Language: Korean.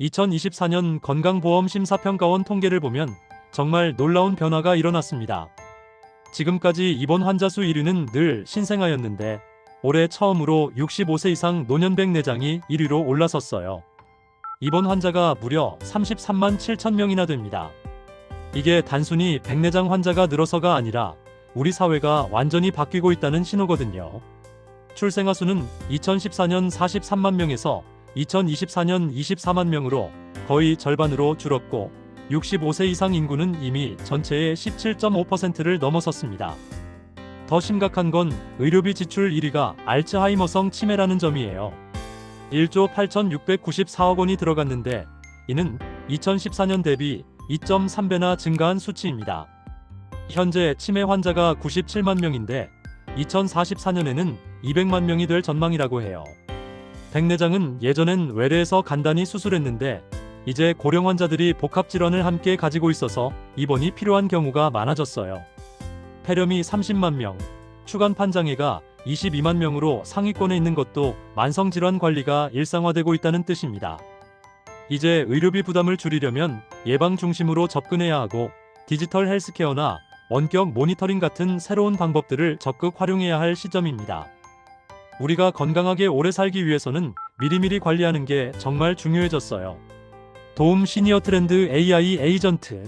2024년 건강보험심사평가원 통계를 보면 정말 놀라운 변화가 일어났습니다. 지금까지 입원 환자 수 1위는 늘 신생아였는데 올해 처음으로 65세 이상 노년백 내장이 1위로 올라섰어요. 입원 환자가 무려 33만 7천 명이나 됩니다. 이게 단순히 백내장 환자가 늘어서가 아니라 우리 사회가 완전히 바뀌고 있다는 신호거든요. 출생아 수는 2014년 43만 명에서 2024년 24만 명으로 거의 절반으로 줄었고 65세 이상 인구는 이미 전체의 17.5%를 넘어섰습니다. 더 심각한 건 의료비 지출 1위가 알츠하이머성 치매라는 점이에요. 1조 8,694억 원이 들어갔는데 이는 2014년 대비 2.3배나 증가한 수치입니다. 현재 치매 환자가 97만 명인데 2044년에는 200만 명이 될 전망이라고 해요. 백내장은 예전엔 외래에서 간단히 수술했는데 이제 고령 환자들이 복합 질환을 함께 가지고 있어서 입원이 필요한 경우가 많아졌어요. 폐렴이 30만 명, 추간판 장애가 22만 명으로 상위권에 있는 것도 만성 질환 관리가 일상화되고 있다는 뜻입니다. 이제 의료비 부담을 줄이려면 예방 중심으로 접근해야 하고 디지털 헬스케어나 원격 모니터링 같은 새로운 방법들을 적극 활용해야 할 시점입니다. 우리가 건강하게 오래 살기 위해서는 미리미리 관리하는 게 정말 중요해졌어요. 도움 시니어 트렌드 AI 에이전트